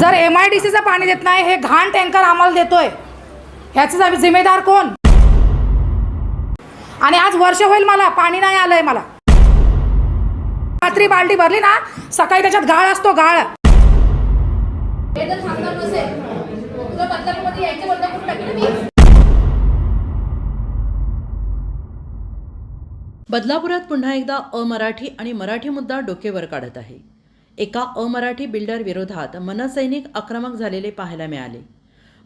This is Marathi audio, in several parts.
जर एम आय डी सीचं पाणी देत नाही हे घाण टँकर आम्हाला देतोय. ह्याचं जिम्मेदार कोण? आणि आज वर्ष होईल मला पाणी नाही आलंय मला. रात्री बाल्टी भरली ना सकाळी त्याच्यात गाळ असतो गाळ. बदलापुरात पुन्हा एकदा अमराठी आणि मराठी मुद्दा डोकेवर काढत आहे. एका अमराठी बिल्डर विरोधात मनसैनिक आक्रमक झालेले पाहायला मिळाले.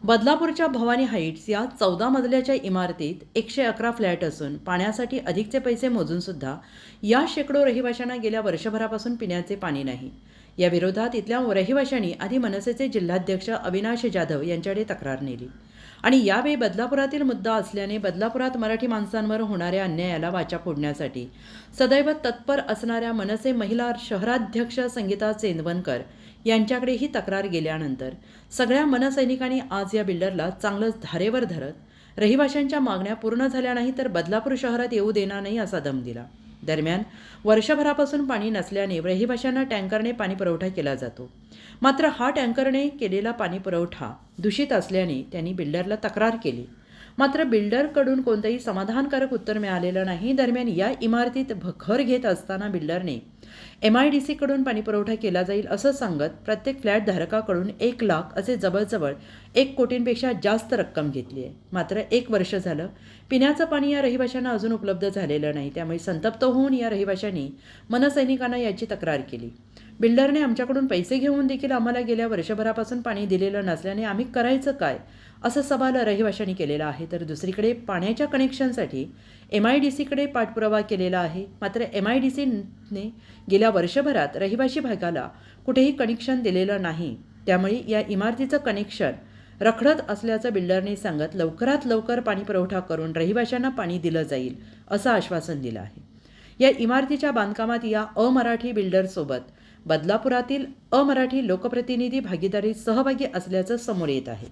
बदलापूरच्या भवानी हाईट्स या चौदा मजल्याच्या इमारतीत एकशे अकरा फ्लॅट असून पाण्यासाठी अधिकचे पैसे मोजूनसुद्धा या शेकडो रहिवाशांना गेल्या वर्षभरापासून पिण्याचे पाणी नाही. या विरोधात इथल्या रहिवाशांनी आधी मनसेचे जिल्हाध्यक्ष अविनाश जाधव यांच्याकडे तक्रार नेली. आणि यावेळी बदलापुरातील मुद्दा असल्याने बदलापुरात मराठी माणसांवर होणाऱ्या अन्यायाला वाचा फोडण्यासाठी. सदैव तत्पर असणाऱ्या मनसे महिला शहराध्यक्ष संगीता चेंदवनकर यांच्याकडे ही तक्रार गेल्यानंतर सगळ्या मनसैनिकांनी आज या बिल्डरला चांगलंच धारेवर धरत रहिवाशांच्या मागण्या पूर्ण झाल्या नाही तर बदलापूर शहरात येऊ देणार नाही असा दम दिला. दरम्यान वर्षभरापासून पाणी नसल्याने रहिवाशांना टँकरने पाणी पुरवठा केला जातो. मात्र हा टँकरने केलेला पाणी पुरवठा दूषित असल्याने त्यांनी बिल्डरला तक्रार केली. मात्र बिल्डरकडून कोणतंही समाधानकारक उत्तर मिळालेलं नाही. दरम्यान या इमारतीत भ- घर घेत असताना बिल्डरने एम आय डी सीकडून पाणीपुरवठा केला जाईल असं सांगत प्रत्येक फ्लॅटधारकाकडून एक लाख असे जवळजवळ एक कोटींपेक्षा जास्त रक्कम घेतली आहे. मात्र एक वर्ष झालं पिण्याचं पाणी या रहिवाशांना अजून उपलब्ध झालेलं नाही. त्यामुळे संतप्त होऊन या रहिवाशांनी मनसैनिकांना याची तक्रार केली. बिल्डरने आमच्याकडून पैसे घेऊन देखील आम्हाला गेल्या वर्षभरापासून पाणी दिलेलं नसल्याने आम्ही करायचं काय? असं सवाल रहिवाशांनी केलेला आहे. तर दुसरीकडे पाण्याच्या कनेक्शनसाठी एम आय डी सीकडे पाठपुरावा केलेला आहे. मात्र एम आय डी सीने गेल्या वर्षभरात रहिवाशी भागाला कुठेही कनेक्शन दिलेलं नाही. त्यामुळे या इमारतीचं कनेक्शन रखडत असल्याचं बिल्डरने सांगत लवकरात लवकर पाणी पुरवठा करून रहिवाशांना पाणी दिलं जाईल असं आश्वासन दिलं आहे. या इमारतीच्या बांधकामात या अमराठी बिल्डरसोबत बदलापुरातील अमराठी लोकप्रतिनिधी भागीदारी सहभागी असल्याचं समोर येत आहे.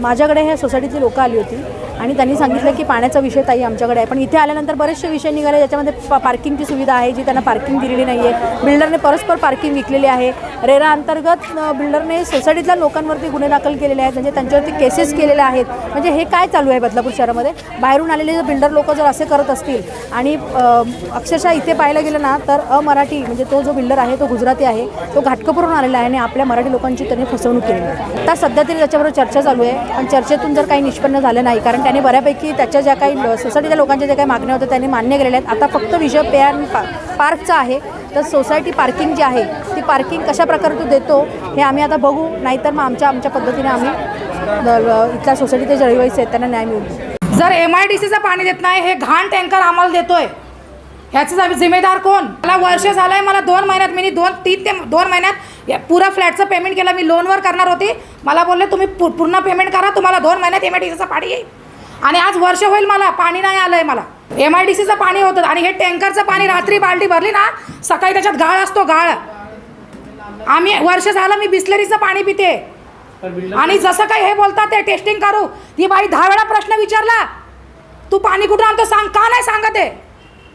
माझ्याकडे ह्या सोसायटीची लोकं आली होती. आणि त्यांनी सांगितलं की पाण्याचा विषय ताई आमच्याकडे आहे. पण इथे आल्यानंतर बरेचसे विषय निघाले ज्याच्यामध्ये पा पार्किंगची सुविधा आहे जी त्यांना पार्किंग दिलेली नाही आहे बिल्डरने परस्पर पार्किंग विकलेली आहे. रेरा अंतर्गत बिल्डरने सोसायटीतल्या लोकांवरती गुन्हे दाखल केलेले आहेत. म्हणजे त्यांच्यावरती केसेस केलेल्या आहेत. म्हणजे हे काय चालू आहे बदलापूर शहरामध्ये? बाहेरून आलेले जर बिल्डर लोक जर असे करत असतील आणि अक्षरशः इथे पाहायला गेलं ना तर अमराठी म्हणजे तो जो बिल्डर आहे तो गुजराती आहे तो घाटकोपरून आलेला आहे आणि आपल्या मराठी लोकांची त्यांनी फसवणूक केली आहे. आता सध्या तरी त्याच्याबरोबर चर्चा चालू आहे. पण चर्चेतून जर काही निष्पन्न झालं नाही कारण त्यांनी बऱ्यापैकी त्याच्या ज्या काही सोसायटीच्या लोकांच्या ज्या काही मागण्या होत्या त्यांनी मान्य केलेल्या आहेत. आता फक्त विजय पे पार्कचं पा आहे. तर सोसायटी पार्किंग जी आहे ती पार्किंग कशा प्रकारे तो देतो हे आम्ही आता बघू. नाहीतर मग आमच्या आमच्या पद्धतीने आम्ही इथल्या सोसायटीचे जे रहिवासी आहेत त्यांना न्याय मिळू. जर एम आय डी सीचं पाणी देत नाही हे घाण टँकर आम्हाला देतोय. ह्याचं जिम्मेदार कोण? मला वर्ष झालंय मला दोन महिन्यात मी दोन तीन ते दोन महिन्यात या पुरा फ्लॅटचं पेमेंट केलं. मी लोनवर करणार होती. मला बोलले तुम्ही पूर्ण पेमेंट करा तुम्हाला दोन महिन्यात एम आय डी सीचं पाणी येईल. आणि आज वर्ष होईल मला पाणी नाही आलंय मला. एम आय डी सीचं पाणी होतं आणि हे टँकरचं पाणी रात्री बाल्टी भरली ना सकाळी त्याच्यात गाळ असतो गाळ. आम्ही वर्ष झालं मी बिस्लरीचं पाणी पिते. आणि जसं काही हे बोलतात ते टेस्टिंग करू. ती बाई दहा वेळा प्रश्न विचारला तू पाणी कुठून आणतो? सांग का नाही सांगत आहे?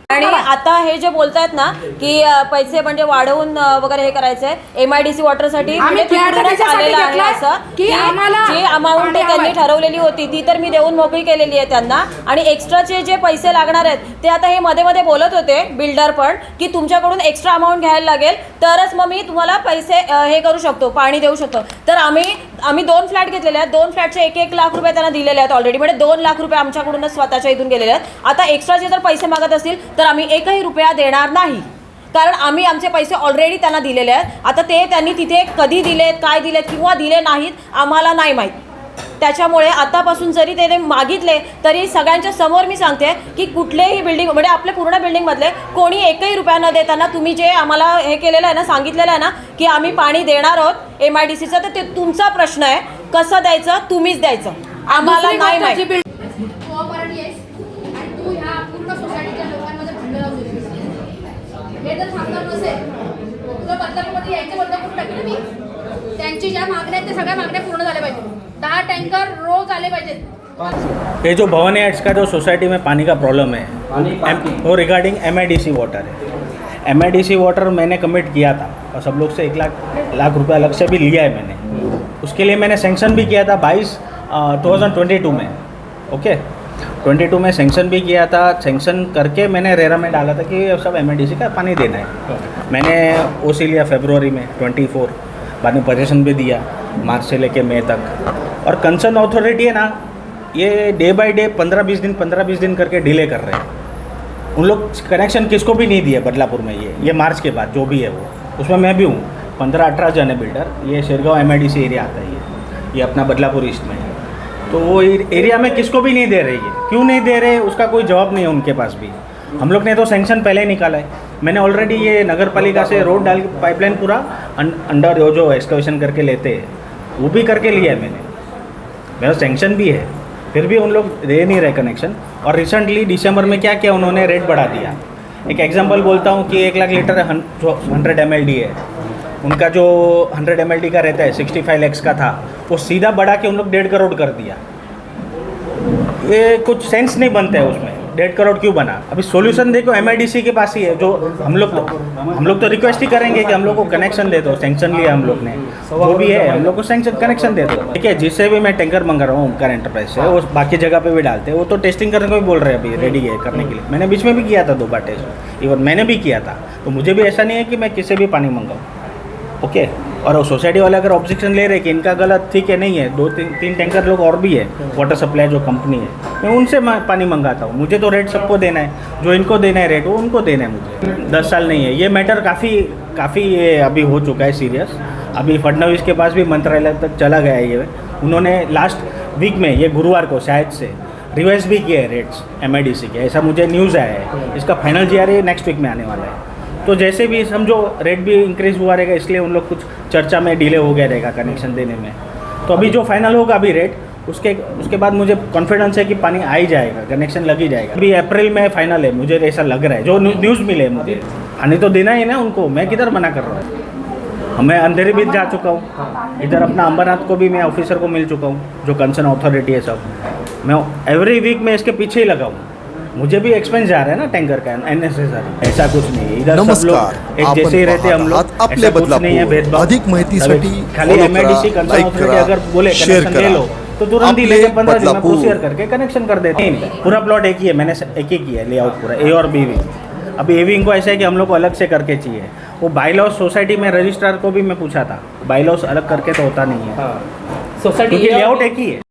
आणि आता हे जे बोलतायत ना की अ, पैसे म्हणजे वाढवून अ, वगैरे हे करायचंय एम आय डी सी वॉटरसाठी आम्ही म्हणजे flat तिकडूनच त्याच्यासाठी आलेलं आहे घेतलाय असं. की की आम्हाला जी अमाऊंट पाणी त्यांनी हवंय. ठरवलेली होती ती तर मी देऊन मोकळी केलेली आहे त्यांना. आणि एक्स्ट्राचे जे पैसे लागणार आहेत ते आता हे मध्ये मध्ये बोलत होते बिल्डर पण की तुमच्याकडून एक्स्ट्रा अमाऊंट घ्यायला लागेल तरच मग मी तुम्हाला पैसे अ, हे करू शकतो पाणी देऊ शकतो. तर आम्ही आम्ही दोन फ्लॅट घेतलेले आहेत. दोन फ्लॅटचे एक एक लाख रुपये त्यांना दिलेले आहेत ऑलरेडी म्हणजे दोन लाख रुपये आमच्याकडूनच स्वतःच्या इथून गेलेले आहेत. आता एक्स्ट्राचे जर पैसे मागत असतील तर आम्ही एकही रुपया देणार नाही. कारण आम्ही आमचे पैसे ऑलरेडी त्यांना दिलेले आहेत. आता ते त्यांनी तिथे कधी दिलेत काय दिलेत किंवा दिले नाहीत आम्हाला नाही माहीत. त्याच्यामुळे आतापासून जरी त्याने मागितले तरी सगळ्यांच्या समोर मी सांगते की कुठलेही बिल्डिंग म्हणजे आपल्या पूर्ण बिल्डिंगमधले कोणी एकही रुपया न देताना तुम्ही जे आम्हाला हे केलेलं आहे ना सांगितलेलं आहे ना की आम्ही पाणी देणार आहोत एम आय डी सीचं तर ते तुमचा प्रश्न आहे. कसं द्यायचं? तुम्हीच द्यायचं. आम्हाला नाही नसेल तुझं बदलापूरमध्ये यायचं बंद टाकेल मी? त्यांची ज्या मागण्या आहेत त्या सगळ्या मागण्या पूर्ण झाल्या पाहिजेत. दहा टँकर रोज आले पाहिजेत. ये जो भवन एड्स का जो सोसाइटी में पानी का प्रॉब्लम है वो regarding M I D C water है M I D C water Maine commit किया था और सब लोग से एक लाख लाख रुपया अलग से भी लिया है मैंने। उसके लिए मैंने सेंक्शन भी किया था बाईस टू थाउज़ेंड ट्वेंटी टू में ओके ट्वेंटी टू में सेंक्शन भी किया था। सेंक्शन करके मैंने रेरा में डाला था कि सब एम का पानी देना है। मैंने ओ लिया फेब्रुवरी में ट्वेंटी फोर बाद में पजेशन भी दिया, मार्च से लेके मई तक। और कंसर्न अथॉरिटी है ना, ये डे बाय डे पंद्रह बीस दिन, पंद्रह बीस दिन करके डिले कर रहे हैं। उन लोग कनेक्शन किसको भी नहीं दिए बदलापुर में ये ये मार्च के बाद, जो भी है वो। उसमें मैं भी हूँ। पंद्रह अठारह जन है बिल्डर ये शेरगांव एम एरिया आता है ये। ये अपना बदलापुर ईस्ट में है। तो वो एरिया में किसको भी नहीं दे रही है क्यों नहीं दे रहे? उसका कोई जवाब नहीं है उनके पास भी। हम लोग ने तो सेंक्शन पहले ही निकाला है। मैंने ऑलरेडी ये नगर पालिका से रोड डाल पाइपलाइन पूरा अंडर वो जो एक्सकवेशन करके लेते हैं, वो भी करके लिया है मैंने। मेरा सेंक्शन भी है। फिर भी उन लोग दे नहीं रहे कनेक्शन और रिसेंटली दिसंबर में क्या किया उन्होंने? रेट बढ़ा दिया। एक एग्ज़ाम्पल बोलता हूँ कि एक लाख लीटर हंड्रेड एम है। उनका जो हंड्रेड एम का रहता है सिक्सटी फाइव लैक्स का था, वो सीधा बढ़ा के उन लोग डेढ़ करोड़ कर दिया। ये कुछ सेंस नहीं बनता है उसमें। डेढ़ करोड़ क्यों बना? अभी सॉल्यूशन देखो एमआईडीसी के पास ही है, जो हम लोग हम लोग तो रिक्वेस्ट ही करेंगे कि हम लोग को कनेक्शन दे दो सेंक्शन लिया हम लोग ने। जो भी है, हम लोग को सेंक्शन कनेक्शन दे दो। ठीक है, जिससे भी मैं टैंकर मंगा रहा हूँ ओमकार एंटरप्राइज से, वो बाकी जगह पे भी डालते हैं। वो तो टेस्टिंग करने को भी बोल रहे हैं अभी रेडी है करने के लिए। मैंने बीच में भी किया था दो बार टेस्ट इवन मैंने भी किया था। तो मुझे भी ऐसा नहीं है कि मैं किसी भी पानी मंगाऊँ। ओके? और सोसाइटी वाले अगर ऑब्जेक्शन ले रहे कि इनका गलत ठीक है, नहीं है, दो तीन तीन टैंकर लोग और भी है वाटर सप्लाई जो कंपनी है, मैं उनसे मैं, पानी मंगाता हूँ। मुझे तो रेट सबको देना है, जो इनको देना है रेट वो उनको देना है मुझे। दस साल नहीं है। ये मैटर काफ़ी काफ़ी ये अभी हो चुका है सीरियस अभी फडनवीस के पास भी मंत्रालय तक चला गया है ये। उन्होंने लास्ट वीक में, ये गुरुवार को शायद से रिवाइज भी किए हैं रेट्स एम के। ऐसा मुझे न्यूज़ आया है। इसका फाइनल जी नेक्स्ट वीक में आने वाला है। तो जैसे भी समझो रेट भी इंक्रीज हुआ रहेगा इसलिए उन लोग कुछ चर्चा में डिले हो गया रहेगा कनेक्शन देने में। तो अभी जो फाइनल होगा अभी रेट उसके उसके बाद मुझे कॉन्फिडेंस है कि पानी आ ही जाएगा कनेक्शन लग ही जाएगा। अभी अप्रैल में फाइनल है मुझे ऐसा लग रहा है जो न्यूज़ मिले मुझे। पानी तो देना ही ना उनको मैं किधर मना कर रहा हूँ? मैं अंधेरी भी जा चुका हूँ। इधर अपना अंबरनाथ को भी मैं ऑफिसर को मिल चुका हूँ जो कंसर्न अथॉरिटी है सब। मैं एवरी वीक में इसके पीछे ही लगा हूँ। मुझे भी एक्सपेंस जा रहा है ना टैंकर का एनएसएसआर ऐसा कुछ नहीं है। इधर सब लोग एक जैसे ही रहते हम लोग आपले ऐसा नहीं है भेदभाव। अधिक माहितीसाठी सभी- खाली करा, कंसर्न अगर बोले कनेक्शन ले लो तो तुरंत ही लेके पंद्रह दिन में. प्रोसीजर करके कनेक्शन कर देते हैं। पूरा प्लॉट एक ही है मैंने एक ही किया लेआउट पूरा ए और बी विंग अब ए विंग को ऐसा है कि हम लोग को अलग से करके चाहिए। वो बाईलॉस सोसाइटी में रजिस्ट्रार को भी मैं पूछा था। बाईलॉस अलग करके तो होता नहीं है। सोसाइटी लेआउट एक ही है।